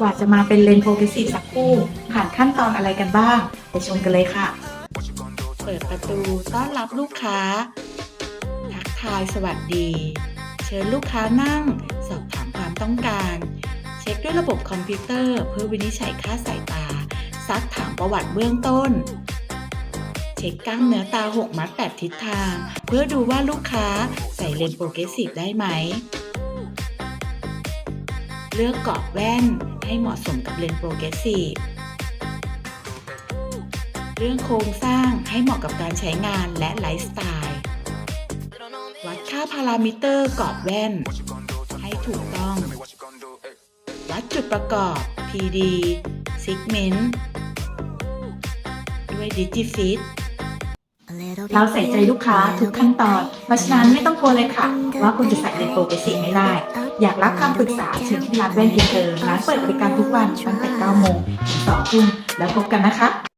กว่าจะมาเป็นเลนโปรเกรสซีฟสักคู่ ผ่านขั้นตอนอะไรกันบ้าง ไปชมกันเลยค่ะ เปิดประตูต้อนรับลูกค้า ทักทายสวัสดี เชิญลูกค้านั่ง สอบถามความต้องการ เช็คด้วยระบบคอมพิวเตอร์ เพื่อวินิจฉัยค่าสายตา ซักถามประวัติเบื้องต้น เช็คกล้ามเนื้อตา 6 มัด 8 ทิศทาง เพื่อดูว่าลูกค้าใส่เลนส์โปรเกรสซีฟได้ไหม เลือกกรอบแว่นให้เหมาะสมกับเลนส์โปรเกรสซีฟเรื่องโครงสร้างให้เหมาะกับการใช้งานและไลฟ์สไตล์วัดค่าพารามิเตอร์กรอบแว่น ให้ถูกต้อง วัดจุดประกอบ PD Segment ด้วย Digifit เราใส่ใจลูกค้าทุกขั้นตอน เพราะฉะนั้นไม่ต้องกลัวเลยค่ะ ว่าคุณจะใส่เลนโปรเกรสซีฟไม่ได้ อยากรับคำปรึกษาเชิญที่ร้านแว่นอินเตอร์ร้านเปิดบริการทุกวันตั้งแต่9โมงถึง2ทุ่มแล้วพบกันนะคะ